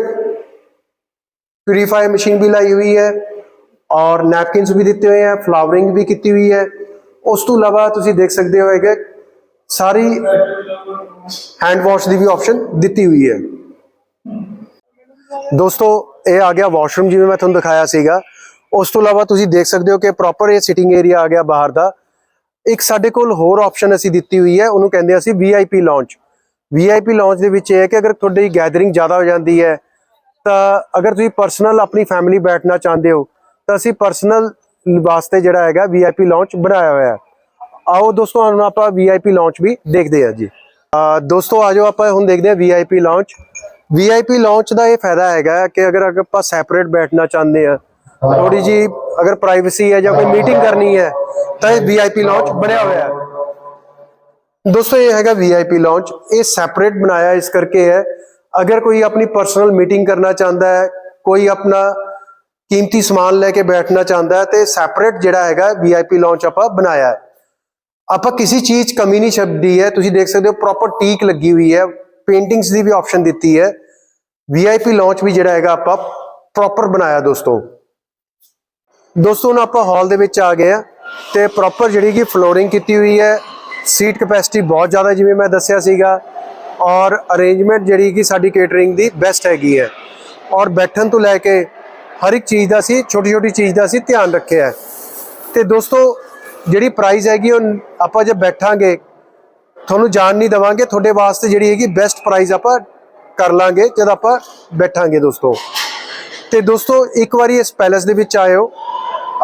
ਪਿਊਰੀਫਾਇਰ ਮਸ਼ੀਨ ਵੀ ਲਾਈ ਹੋਈ ਹੈ ਔਰ ਨੈਪਕਿਨਸ ਵੀ ਦਿੱਤੇ ਹੋਏ ਹੈ ਫਲਾਵਰਿੰਗ ਵੀ ਕੀਤੀ ਹੋਈ ਹੈ। ਉਸ ਤੋਂ ਇਲਾਵਾ ਤੁਸੀਂ ਦੇਖ ਸਕਦੇ ਹੋ ਕਿ ਸਾਰੀ ਹੈਂਡ ਵਾਸ਼ ਦੀ ਵੀ ਆਪਸ਼ਨ ਦਿੱਤੀ ਹੋਈ ਹੈ। ਦੋਸਤੋ, ਇਹ ਆ ਗਿਆ ਵਾਸ਼ਰੂਮ ਜਿਵੇਂ ਮੈਂ ਤੁਹਾਨੂੰ ਦਿਖਾਇਆ ਸੀਗਾ। ਉਸ ਤੋਂ ਇਲਾਵਾ ਤੁਸੀਂ ਦੇਖ ਸਕਦੇ ਹੋ ਕਿ ਪ੍ਰੋਪਰ ਇਹ ਸਿਟਿੰਗ ਏਰੀਆ ਆ ਗਿਆ ਬਾਹਰ ਦਾ। ਇੱਕ ਸਾਡੇ ਕੋਲ ਹੋਰ ਆਪਸ਼ਨ ਅਸੀਂ ਦਿੱਤੀ ਹੋਈ ਹੈ, ਉਹਨੂੰ ਕਹਿੰਦੇ ਅਸੀਂ ਵੀਆਈਪੀ ਲਾਂਚ ਵੀਆਈਪੀ ਲਾਂਚ ਦੇ ਵਿੱਚ ਇਹ ਹੈ ਕਿ ਅਗਰ ਤੁਹਾਡੀ ਗੈਦਰਿੰਗ ਜ਼ਿਆਦਾ ਹੋ ਜਾਂਦੀ ਹੈ, ਤਾਂ ਅਗਰ ਤੁਸੀਂ ਪਰਸਨਲ ਆਪਣੀ ਫੈਮਿਲੀ ਬੈਠਣਾ ਚਾਹੁੰਦੇ ਹੋ, ਤਾਂ ਅਸੀਂ ਪਰਸਨਲ ਵਾਸਤੇ ਜਿਹੜਾ ਹੈਗਾ ਵੀਆਈਪੀ ਲਾਂਚ ਬਣਾਇਆ ਹੋਇਆ ਹੈ। ਆਓ ਦੋਸਤੋ, ਹੁਣ ਆਪਾਂ ਵੀਆਈਪੀ ਲਾਂਚ ਵੀ ਦੇਖਦੇ ਹਾਂ ਜੀ। ਅਹ ਦੋਸਤੋ ਆਜੋ ਆਪਾਂ ਹੁਣ ਦੇਖਦੇ ਹਾਂ ਵੀਆਈਪੀ ਲਾਂਚ ਵੀਆਈਪੀ ਲਾਂਚ ਦਾ ਇਹ ਫਾਇਦਾ ਹੈਗਾ ਕਿ ਅਗਰ ਅਗਰ ਆਪਾਂ ਸੈਪਰੇਟ ਬੈਠਣਾ ਚਾਹੁੰਦੇ ਆ ਥੋੜੀ ਜੀ ਅਗਰ ਪ੍ਰਾਈਵੇਸੀ ਹੈ ਜਾਂ ਕੋਈ ਮੀਟਿੰਗ ਕਰਨੀ ਹੈ, ਤਾਂ ਇਹ ਵੀਆਈਪੀ ਲਾਂਚ ਬਣਿਆ ਹੋਇਆ ਹੈ। ਦੋਸਤੋ, ਇਹ ਹੈਗਾ ਵੀਆਈਪੀ ਲਾਂਚ ਇਹ ਸੈਪਰੇਟ ਬਣਾਇਆ ਇਸ ਕਰਕੇ ਹੈ। ਅਗਰ ਕੋਈ ਆਪਣੀ ਪਰਸਨਲ ਮੀਟਿੰਗ ਕਰਨਾ ਚਾਹੁੰਦਾ ਹੈ, ਕੋਈ ਆਪਣਾ ਕੀਮਤੀ ਸਮਾਨ ਲੈ ਕੇ ਬੈਠਣਾ ਚਾਹੁੰਦਾ ਹੈ ਤੇ ਸੈਪਰੇਟ ਜਿਹੜਾ ਹੈਗਾ ਵੀਆਈਪੀ ਲਾਂਚ ਆਪਾਂ ਬਣਾਇਆ ਹੈ। ਆਪਾਂ ਕਿਸੇ ਚੀਜ਼ 'ਚ ਕਮੀ ਨਹੀਂ ਛੱਡੀ ਹੈ। ਤੁਸੀਂ ਦੇਖ ਸਕਦੇ ਹੋ ਪ੍ਰੋਪਰ ਟੀਕ ਲੱਗੀ ਹੋਈ ਹੈ। ਪੇਂਟਿੰਗਸ ਦੀ ਵੀ ਆਪਸ਼ਨ ਦਿੱਤੀ ਹੈ। ਵੀਆਈਪੀ ਲਾਂਚ ਵੀ ਜਿਹੜਾ ਹੈਗਾ ਆਪਾਂ ਪ੍ਰੋਪਰ ਬਣਾਇਆ ਦੋਸਤੋ। ਦੋਸਤੋ, ਹੁਣ ਆਪਾਂ ਹਾਲ ਦੇ ਵਿੱਚ ਆ ਗਏ ਆ ਤੇ ਪ੍ਰੋਪਰ ਜਿਹੜੀ ਕਿ ਫਲੋਰਿੰਗ ਕੀਤੀ ਹੋਈ ਹੈ। ਸੀਟ ਕਪੈਸਿਟੀ ਬਹੁਤ ਜ਼ਿਆਦਾ ਜਿਵੇਂ ਮੈਂ ਦੱਸਿਆ ਸੀਗਾ। ਔਰ ਅਰੇਂਜਮੈਂਟ ਜਿਹੜੀ ਕਿ ਸਾਡੀ ਕੇਟਰਿੰਗ ਦੀ ਬੈਸਟ ਹੈਗੀ ਹੈ। ਔਰ ਬੈਠਣ ਤੋਂ ਲੈ ਕੇ ਹਰ ਇੱਕ ਚੀਜ਼ ਦਾ ਸੀ ਛੋਟੀ ਛੋਟੀ ਚੀਜ਼ ਦਾ ਸੀ ਧਿਆਨ ਰੱਖਿਆ ਹੈ। ਤੇ ਦੋਸਤੋ, ਜਿਹੜੀ ਪ੍ਰਾਈਸ ਹੈਗੀ, ਉਹ ਆਪਾਂ ਜੇ ਬੈਠਾਂਗੇ, ਤੁਹਾਨੂੰ ਜਾਣ ਨਹੀਂ ਦਵਾਂਗੇ, ਤੁਹਾਡੇ ਵਾਸਤੇ ਜਿਹੜੀ ਹੈਗੀ ਬੈਸਟ ਪ੍ਰਾਈਸ ਆਪਾਂ ਕਰ ਲਾਂਗੇ, ਜਦ ਆਪਾਂ ਬੈਠਾਂਗੇ ਦੋਸਤੋ। ਤੇ ਦੋਸਤੋ, ਇੱਕ ਵਾਰੀ ਇਸ ਪੈਲੇਸ ਦੇ ਵਿੱਚ ਆਇਓ।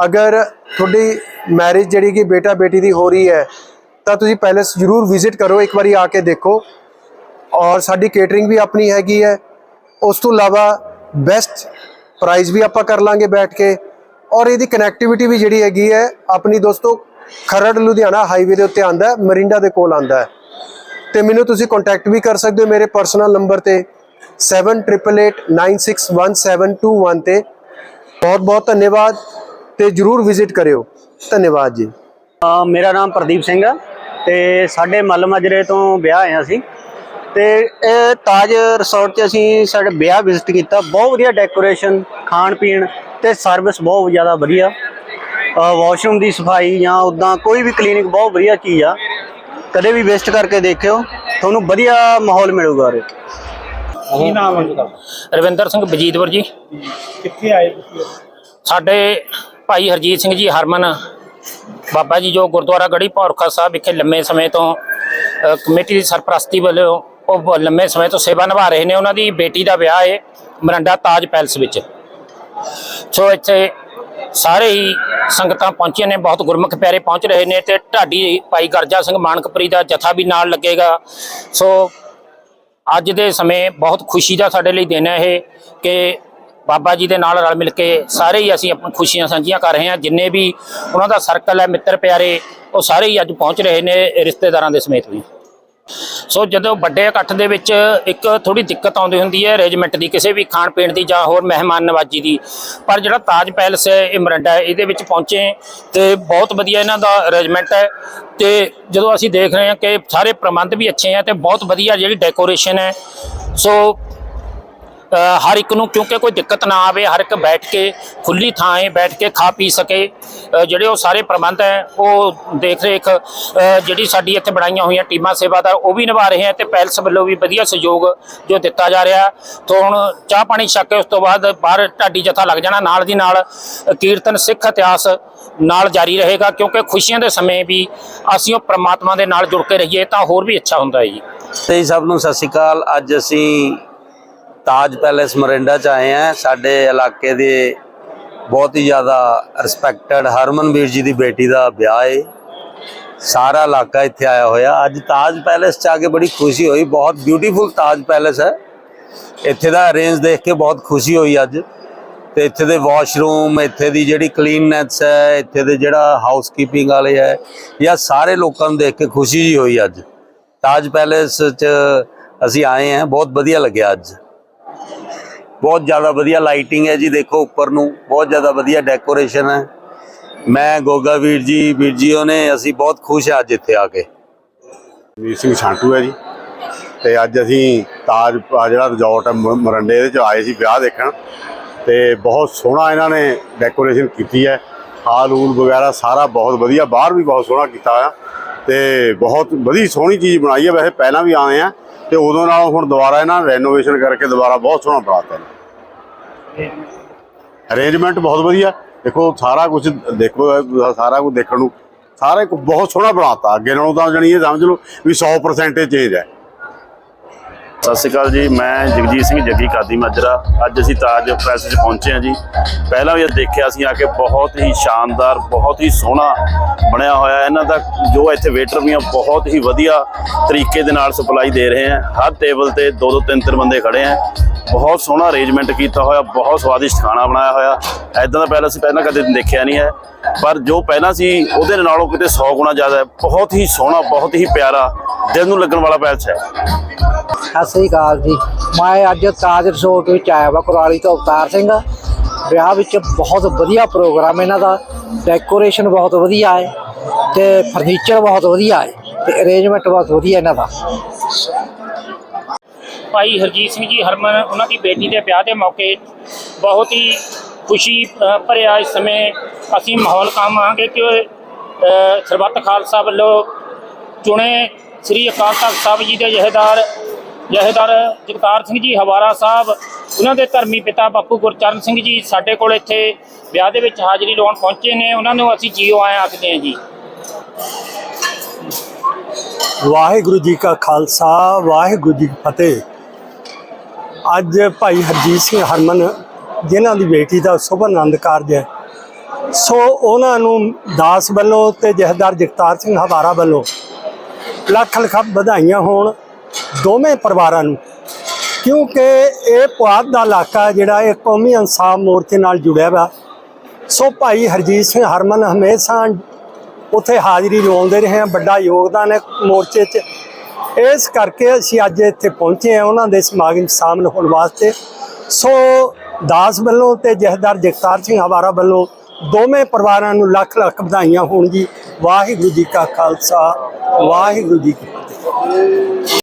ਅਗਰ ਤੁਹਾਡੀ ਮੈਰਿਜ ਜਿਹੜੀ ਕਿ ਬੇਟਾ ਬੇਟੀ ਦੀ ਹੋ ਰਹੀ ਹੈ, ਤਾਂ ਤੁਸੀਂ ਪੈਲੇਸ ਜ਼ਰੂਰ ਵਿਜ਼ਿਟ ਕਰੋ, ਇੱਕ ਵਾਰੀ ਆ ਕੇ ਦੇਖੋ। ਔਰ ਸਾਡੀ ਕੇਟਰਿੰਗ ਵੀ ਆਪਣੀ ਹੈਗੀ ਹੈ। ਉਸ ਤੋਂ ਇਲਾਵਾ ਬੈਸਟ ਪ੍ਰਾਈਸ ਵੀ ਆਪਾਂ ਕਰ ਲਾਂਗੇ ਬੈਠ ਕੇ ਔਰ ਇਹਦੀ ਕਨੈਕਟੀਵਿਟੀ ਵੀ ਜਿਹੜੀ ਹੈਗੀ ਹੈ, ਆਪਣੀ ਦੋਸਤੋ, ਖਰੜ ਲੁਧਿਆਣਾ ਹਾਈਵੇ ਦੇ ਉੱਤੇ ਆਂਦਾ ਹੈ, ਮਰਿੰਡਾ ਦੇ ਕੋਲ ਆਂਦਾ ਹੈ। ਤੇ ਮੈਨੂੰ ਤੁਸੀਂ ਕੰਟੈਕਟ ਵੀ ਕਰ ਸਕਦੇ ਹੋ ਮੇਰੇ ਪਰਸਨਲ ਨੰਬਰ ਤੇ 7888961721 ਤੇ। ਬਹੁਤ ਬਹੁਤ ਧੰਨਵਾਦ ਤੇ ਜਰੂਰ ਵਿਜ਼ਿਟ ਕਰਿਓ। ਧੰਨਵਾਦ ਜੀ। ਮੇਰਾ ਨਾਮ ਪ੍ਰਦੀਪ ਸਿੰਘ ਆ ਤੇ ਸਾਡੇ ਮੱਲ ਮਾਜਰੇ ਤੋਂ ਵਿਆਹ ਆਇਆ ਸੀ। ਤੇ ਇਹ ਤਾਜ ਰਿਸੋਰਟ 'ਚ ਅਸੀਂ ਸਾਡੇ ਵਿਆਹ ਵਿਜ਼ਿਟ ਕੀਤਾ। ਬਹੁਤ ਵਧੀਆ ਡੈਕੋਰੇਸ਼ਨ ਖਾਣ ਪੀਣ ਤੇ ਸਰਵਿਸ ਬਹੁਤ ਜ਼ਿਆਦਾ ਵਧੀਆ। ਵਾਸ਼ਰੂਮ ਦੀ ਸਫ਼ਾਈ ਜਾਂ ਉਦਾਂ ਕੋਈ ਵੀ ਕਲੀਨਿਕ ਬਹੁਤ ਵਧੀਆ ਚੀਜ਼ ਆ। ਕਦੇ ਵੀ ਵਿਜ਼ਿਟ ਕਰਕੇ ਦੇਖਿਓ ਤੁਹਾਨੂੰ ਵਧੀਆ ਮਾਹੌਲ ਮਿਲੂਗਾ ਉਰੇ। ਕੀ ਨਾਮ ਹੈ ਤੁਹਾਡਾ? ਰਵਿੰਦਰ ਸਿੰਘ ਬਜੀਤਵਰ ਜੀ। ਕਿੱਥੇ ਆਏ ਤੁਸੀਂ ਸਾਡੇ ਭਾਈ ਹਰਜੀਤ ਸਿੰਘ ਜੀ ਹਰਮਨ ਬਾਬਾ ਜੀ ਜੋ ਗੁਰਦੁਆਰਾ ਗੜੀ ਭੌਰਖਾ ਸਾਹਿਬ ਵਿਖੇ ਲੰਮੇ ਸਮੇਂ ਤੋਂ ਕਮੇਟੀ ਦੀ ਸਰਪ੍ਰਸਤੀ ਵੱਲੋਂ ਉਹ ਬ- ਲੰਮੇ ਸਮੇਂ ਤੋਂ ਸੇਵਾ ਨਿਭਾ ਰਹੇ ਨੇ। ਉਹਨਾਂ ਦੀ ਬੇਟੀ ਦਾ ਵਿਆਹ ਹੈ ਮਰੰਡਾ ਤਾਜ ਪੈਲਸ ਵਿੱਚ। ਸੋ ਇੱਥੇ ਸਾਰੇ ਹੀ ਸੰਗਤਾਂ ਪਹੁੰਚੀਆਂ ਨੇ। ਬਹੁਤ ਗੁਰਮੁਖ ਪਿਆਰੇ ਪਹੁੰਚ ਰਹੇ ਨੇ ਤੇ ਢਾਡੀ ਭਾਈ ਗਰਜਾ ਸਿੰਘ ਮਾਨਕਪੁਰੀ ਦਾ ਜਥਾ ਵੀ ਨਾਲ ਲੱਗੇਗਾ। ਸੋ ਅੱਜ ਦੇ ਸਮੇਂ ਬਹੁਤ ਖੁਸ਼ੀ ਦਾ ਸਾਡੇ ਲਈ ਦਿਨ ਹੈ ਇਹ ਕਿ ਬਾਬਾ ਜੀ ਦੇ ਨਾਲ ਰਲ ਮਿਲ ਕੇ ਸਾਰੇ ਹੀ ਅਸੀਂ ਆਪਣੀ ਖੁਸ਼ੀਆਂ ਸਾਂਝੀਆਂ ਕਰ ਰਹੇ ਹਾਂ। ਜਿੰਨੇ ਵੀ ਉਹਨਾਂ ਦਾ ਸਰਕਲ ਹੈ, ਮਿੱਤਰ ਪਿਆਰੇ, ਉਹ ਸਾਰੇ ਹੀ ਅੱਜ ਪਹੁੰਚ ਰਹੇ ਨੇ ਰਿਸ਼ਤੇਦਾਰਾਂ ਦੇ ਸਮੇਤ ਵੀ। ਸੋ ਜਦੋਂ ਵੱਡੇ ਇਕੱਠ ਦੇ ਵਿੱਚ ਇੱਕ ਥੋੜੀ ਦਿੱਕਤ ਆਉਂਦੀ ਹੁੰਦੀ ਹੈ ਅਰੇਂਜਮੈਂਟ ਦੀ, ਕਿਸੇ ਵੀ ਖਾਣ ਪੀਣ ਦੀ ਜਾਂ ਹੋਰ ਮਹਿਮਾਨ ਨਵਾਜੀ ਦੀ, ਪਰ ਜਿਹੜਾ ਤਾਜ ਪੈਲਸ ਹੈ, ਇਹ ਮਰੰਡਾ ਹੈ, ਇਹਦੇ ਵਿੱਚ ਪਹੁੰਚੇ ਤੇ ਬਹੁਤ ਵਧੀਆ ਇਹਨਾਂ ਦਾ ਅਰੇਂਜਮੈਂਟ ਹੈ ਤੇ ਜਦੋਂ ਅਸੀਂ ਦੇਖ ਰਹੇ ਹਾਂ ਕਿ ਸਾਰੇ ਪ੍ਰਬੰਧ ਵੀ ਅੱਛੇ ਹੈ ਤੇ ਬਹੁਤ ਵਧੀਆ ਜਿਹੜੀ ਡੈਕੋਰੇਸ਼ਨ ਹੈ, ਸੋ ਹਰ ਇੱਕ ਨੂੰ, ਕਿਉਂਕਿ ਕੋਈ ਦਿੱਕਤ ਨਾ ਆਵੇ, ਹਰ ਇੱਕ ਬੈਠ ਕੇ ਖੁੱਲੀ ਥਾਂ ਹੈ ਬੈਠ ਕੇ ਖਾ ਪੀ ਸਕੇ। ਜਿਹੜੇ ਉਹ ਸਾਰੇ ਪ੍ਰਬੰਧ ਹੈ, ਉਹ ਦੇਖ ਰੇਖ ਜਿਹੜੀ ਸਾਡੀ ਇੱਥੇ ਬਣਾਈਆਂ ਹੋਈਆਂ ਟੀਮਾਂ ਸੇਵਾਦਾਰ ਉਹ ਵੀ ਨਿਭਾ ਰਹੇ ਹੈ ਤੇ ਪੈਲਸ ਵੱਲੋਂ ਵੀ ਵਧੀਆ ਸਹਿਯੋਗ ਜੋ ਦਿੱਤਾ ਜਾ ਰਿਹਾ। ਤੋਂ ਹੁਣ ਚਾਹ ਪਾਣੀ ਛੱਕ ਕੇ ਉਸ ਤੋਂ ਬਾਅਦ ਬਾਹਰ ਢਾਡੀ ਜਥਾ ਲੱਗ ਜਾਣਾ, ਨਾਲ ਦੀ ਨਾਲ ਕੀਰਤਨ ਸਿੱਖ ਇਤਿਹਾਸ ਨਾਲ ਜਾਰੀ ਰਹੇਗਾ, ਕਿਉਂਕਿ ਖੁਸ਼ੀਆਂ ਦੇ ਸਮੇਂ ਵੀ ਅਸੀਂ ਉਹ ਪ੍ਰਮਾਤਮਾ ਦੇ ਨਾਲ ਜੁੜ ਕੇ ਰਹੀਏ, ਤਾਂ ਹੋਰ ਵੀ ਅੱਛਾ ਹੁੰਦਾ ਹੈ ਜੀ। ਤੇ ਸਭ ਨੂੰ ਸਤਿ ਸ਼੍ਰੀ ਅਕਾਲ। ਅੱਜ ਅਸੀਂ ਤਾਜ ਪੈਲੇਸ ਮਰਿੰਡਾ ਚ ਆਏ ਆ। ਸਾਡੇ ਇਲਾਕੇ ਦੇ ਬਹੁਤ ਹੀ ਜ਼ਿਆਦਾ ਰਿਸਪੈਕਟਡ ਹਰਮਨਵੀਰ ਜੀ ਦੀ ਬੇਟੀ ਦਾ ਵਿਆਹ ਹੈ ਸਾਰਾ ਇਲਾਕਾ ਇੱਥੇ ਆਇਆ ਹੋਇਆ। ਅੱਜ ਤਾਜ ਪੈਲੇਸ ਚ ਆ ਕੇ ਬੜੀ ਖੁਸ਼ੀ ਹੋਈ। ਬਹੁਤ ਬਿਊਟੀਫੁਲ ਤਾਜ ਪੈਲੇਸ ਹੈ। ਇੱਥੇ ਦਾ ਅਰੇਂਜ ਦੇਖ ਕੇ ਬਹੁਤ ਖੁਸ਼ੀ ਹੋਈ ਅੱਜ। ਤੇ ਇੱਥੇ ਦੇ ਵਾਸ਼ਰੂਮ ਇੱਥੇ ਦੀ ਜਿਹੜੀ ਕਲੀਨਨੈਸ ਹੈ, ਇੱਥੇ ਦੇ ਜਿਹੜਾ ਹਾਊਸਕੀਪਿੰਗ ਵਾਲੇ ਹੈ, ਜਾਂ ਸਾਰੇ ਲੋਕਾਂ ਨੂੰ ਦੇਖ ਕੇ ਖੁਸ਼ੀ ਜੀ ਹੋਈ ਅੱਜ। ਤਾਜ ਪੈਲੇਸ ਚ ਅਸੀਂ ਆਏ ਹਾਂ। ਬਹੁਤ ਵਧੀਆ ਲੱਗਿਆ ਅੱਜ। ਬਹੁਤ ਜ਼ਿਆਦਾ ਵਧੀਆ ਲਾਈਟਿੰਗ ਹੈ ਜੀ, ਦੇਖੋ ਉੱਪਰ ਨੂੰ, ਬਹੁਤ ਜ਼ਿਆਦਾ ਵਧੀਆ ਡੈਕੋਰੇਸ਼ਨ ਹੈ। ਮੈਂ ਗੋਗਾ ਵੀਰ ਜੀ ਵੀਰ ਜੀ ਉਹਨੇ, ਅਸੀਂ ਬਹੁਤ ਖੁਸ਼ ਹਾਂ ਅੱਜ ਇੱਥੇ ਆ ਕੇ। ਵੀਰ ਸਿੰਘ ਛਾਂਟੂ ਹੈ ਜੀ। ਤੇ ਅੱਜ ਅਸੀਂ ਤਾਜ ਜਿਹੜਾ ਰਿਜ਼ੋਰਟ ਹੈ ਮਰੰਡੇ ਦੇ ਚ ਆਏ ਸੀ, ਵਿਆਹ ਦੇਖਣ। ਤੇ ਬਹੁਤ ਸੋਹਣਾ ਇਹਨਾਂ ਨੇ ਡੈਕੋਰੇਸ਼ਨ ਕੀਤੀ ਹੈ। ਹਾਲ ਹੂਲ ਵਗੈਰਾ ਸਾਰਾ ਬਹੁਤ ਵਧੀਆ, ਬਾਹਰ ਵੀ ਬਹੁਤ ਸੋਹਣਾ ਕੀਤਾ ਹੋਇਆ। ਤੇ ਬਹੁਤ ਵਧੀਆ ਸੋਹਣੀ ਚੀਜ਼ ਬਣਾਈ ਹੈ। ਵੈਸੇ ਪਹਿਲਾਂ ਵੀ ਆਏ ਆ। ਤੇ ਉਦੋਂ ਨਾਲੋਂ ਹੁਣ ਦੁਬਾਰਾ ਇਹਨਾਂ ਰੈਨੋਵੇਸ਼ਨ ਕਰਕੇ ਦੁਬਾਰਾ ਬਹੁਤ ਸੋਹਣਾ ਬਣਾਤਾ ਨੇ। ਅਰੇਂਜਮੈਂਟ ਬਹੁਤ ਵਧੀਆ। ਦੇਖੋ, ਸਾਰਾ ਕੁਝ ਦੇਖੋ ਸਾਰਾ ਕੁਝ ਦੇਖਣ ਨੂੰ ਸਾਰੇ ਬਹੁਤ ਸੋਹਣਾ ਬਣਾਤਾ। ਅੱਗੇ ਨਾਲੋਂ ਤਾਂ ਜਣੀ ਇਹ ਸਮਝ ਲਓ ਵੀ 100% ਚੇਂਜ ਹੈ। ਸਤਿ ਸ਼੍ਰੀ ਅਕਾਲ ਜੀ, ਮੈਂ ਜਗਜੀਤ ਸਿੰਘ ਜੱਗੀ ਕਾਦੀ ਮਾਜਰਾ। ਅੱਜ ਅਸੀਂ ਤਾਜ ਪ੍ਰੈਸ 'ਚ ਪਹੁੰਚੇ ਹਾਂ ਜੀ। ਪਹਿਲਾਂ ਵੀ ਇਹ ਦੇਖਿਆ ਅਸੀਂ ਆ ਕੇ ਬਹੁਤ ਹੀ ਸ਼ਾਨਦਾਰ, ਬਹੁਤ ਹੀ ਸੋਹਣਾ ਬਣਿਆ ਹੋਇਆ। ਇਹਨਾਂ ਦਾ ਜੋ ਇੱਥੇ ਵੇਟਰ ਵੀ ਆ, ਬਹੁਤ ਹੀ ਵਧੀਆ ਤਰੀਕੇ ਦੇ ਨਾਲ ਸਪਲਾਈ ਦੇ ਰਹੇ ਆ। ਹਰ ਟੇਬਲ ਤੇ ਦੋ ਦੋ ਤਿੰਨ ਤਿੰਨ ਬੰਦੇ ਖੜੇ ਆ। ਬਹੁਤ ਸੋਹਣਾ ਅਰੇਂਜਮੈਂਟ ਕੀਤਾ ਹੋਇਆ, ਬਹੁਤ ਸਵਾਦਿਸ਼ਟ ਖਾਣਾ ਬਣਾਇਆ ਹੋਇਆ। ਐਦਾਂ ਦਾ ਪਹਿਲਾਂ ਅਸੀਂ ਪਹਿਲਾਂ ਕਦੇ ਦੇਖਿਆ ਨਹੀਂ ਹੈ। ਪਰ ਜੋ ਪਹਿਲਾਂ ਸੀ, ਉਹਦੇ ਨਾਲੋਂ ਕਿਤੇ 100 ਗੁਣਾ ਜ਼ਿਆਦਾ ਹੈ। ਬਹੁਤ ਹੀ ਸੋਹਣਾ, ਬਹੁਤ ਹੀ ਪਿਆਰਾ ਦਿਲ ਨੂੰ ਲੱਗਣ ਵਾਲਾ ਪੈਲਸ ਹੈ। ਸਤਿ ਸ੍ਰੀ ਅਕਾਲ ਜੀ। ਮੈਂ ਅੱਜ ਤਾਜ ਰਿਸੋਰਟ ਵਿੱਚ ਆਇਆ ਵਾ ਕੁਰਾਲੀ ਤੋਂ ਅਵਤਾਰ ਸਿੰਘ। ਵਿਆਹ ਵਿੱਚ ਬਹੁਤ ਵਧੀਆ ਪ੍ਰੋਗਰਾਮ ਇਹਨਾਂ ਦਾ। ਡੈਕੋਰੇਸ਼ਨ ਬਹੁਤ ਵਧੀਆ ਹੈ ਤੇ ਫਰਨੀਚਰ ਬਹੁਤ ਵਧੀਆ ਹੈ ਤੇ ਅਰੇਂਜਮੈਂਟ ਬਹੁਤ ਵਧੀਆ ਇਹਨਾਂ ਦਾ। ਭਾਈ ਹਰਜੀਤ ਸਿੰਘ ਜੀ ਹਰਮਨ ਉਹਨਾਂ ਦੀ ਬੇਟੀ ਦੇ ਵਿਆਹ ਦੇ ਮੌਕੇ ਬਹੁਤ ਹੀ ਖੁਸ਼ੀ ਭਰਿਆ ਇਸ ਸਮੇਂ ਅਸੀਂ ਮਾਹੌਲ ਕਾਮਾਂਗੇ ਕਿ ਸਰਬੱਤ ਖਾਲਸਾ ਵੱਲੋਂ ਚੁਣੇ ਸ੍ਰੀ ਅਕਾਲ ਤਖਤ ਸਾਹਿਬ ਜੀ ਦੇ ਜਹੇਦਾਰ ਜਹੇਦਾਰ ਜਗਤਾਰ ਸਿੰਘ ਜੀ ਹਵਾਰਾ ਸਾਹਿਬ, ਉਹਨਾਂ ਦੇ ਧਰਮੀ ਪਿਤਾ ਬਾਪੂ ਗੁਰਚਰਨ ਸਿੰਘ ਜੀ ਸਾਡੇ ਕੋਲ ਇੱਥੇ ਵਿਆਹ ਦੇ ਵਿੱਚ ਹਾਜ਼ਰੀ ਲਾਉਣ ਪਹੁੰਚੇ ਨੇ, ਉਹਨਾਂ ਨੂੰ ਅਸੀਂ ਜੀਓ ਆਏ ਆਖਦੇ ਹਾਂ ਜੀ। ਵਾਹਿਗੁਰੂ ਜੀ ਕਾ ਖਾਲਸਾ, ਵਾਹਿਗੁਰੂ ਜੀ ਕੀ ਫਤਿਹ। ਅੱਜ ਭਾਈ ਹਰਜੀਤ ਸਿੰਘ ਹਰਮਨ, ਜਿਨ੍ਹਾਂ ਦੀ ਬੇਟੀ ਦਾ ਸ਼ੁਭ ਆਨੰਦ ਕਾਰਜ ਹੈ, ਸੋ ਉਹਨਾਂ ਨੂੰ ਦਾਸ ਵੱਲੋਂ ਤੇ ਜਹਦਾਰ ਜਗਤਾਰ ਸਿੰਘ ਹਵਾਰਾ ਵੱਲੋਂ ਲੱਖ ਲੱਖ ਵਧਾਈਆਂ ਹੋਣ ਦੋਵੇਂ ਪਰਿਵਾਰਾਂ ਨੂੰ। ਕਿਉਂਕਿ ਇਹ ਪੁਆਧ ਦਾ ਇਲਾਕਾ ਜਿਹੜਾ ਇਹ ਕੌਮੀ ਇਨਸਾਫ ਮੋਰਚੇ ਨਾਲ ਜੁੜਿਆ ਵਾ। ਸੋ ਭਾਈ ਹਰਜੀਤ ਸਿੰਘ ਹਰਮਨ ਹਮੇਸ਼ਾ ਉੱਥੇ ਹਾਜ਼ਰੀ ਲਵਾਉਂਦੇ ਰਹੇ ਆ, ਵੱਡਾ ਯੋਗਦਾਨ ਹੈ ਮੋਰਚੇ 'ਚ। ਇਸ ਕਰਕੇ ਅਸੀਂ ਅੱਜ ਇੱਥੇ ਪਹੁੰਚੇ ਆ ਉਹਨਾਂ ਦੇ ਸਮਾਗਮ 'ਚ ਸ਼ਾਮਲ ਹੋਣ ਵਾਸਤੇ। ਸੋ ਦਾਸ ਵੱਲੋਂ ਤੇ ਜਹਦਾਰ ਜਗਤਾਰ ਸਿੰਘ ਹਵਾਰਾ ਵੱਲੋਂ ਦੋਵੇਂ ਪਰਿਵਾਰਾਂ ਨੂੰ ਲੱਖ ਲੱਖ ਵਧਾਈਆਂ ਹੋਣ ਜੀ ਵਾਹਿਗੁਰੂ ਜੀ ਕਾ ਖਾਲਸਾ, ਵਾਹਿਗੁਰੂ ਜੀ ਕੀ ਫਤਿਹ।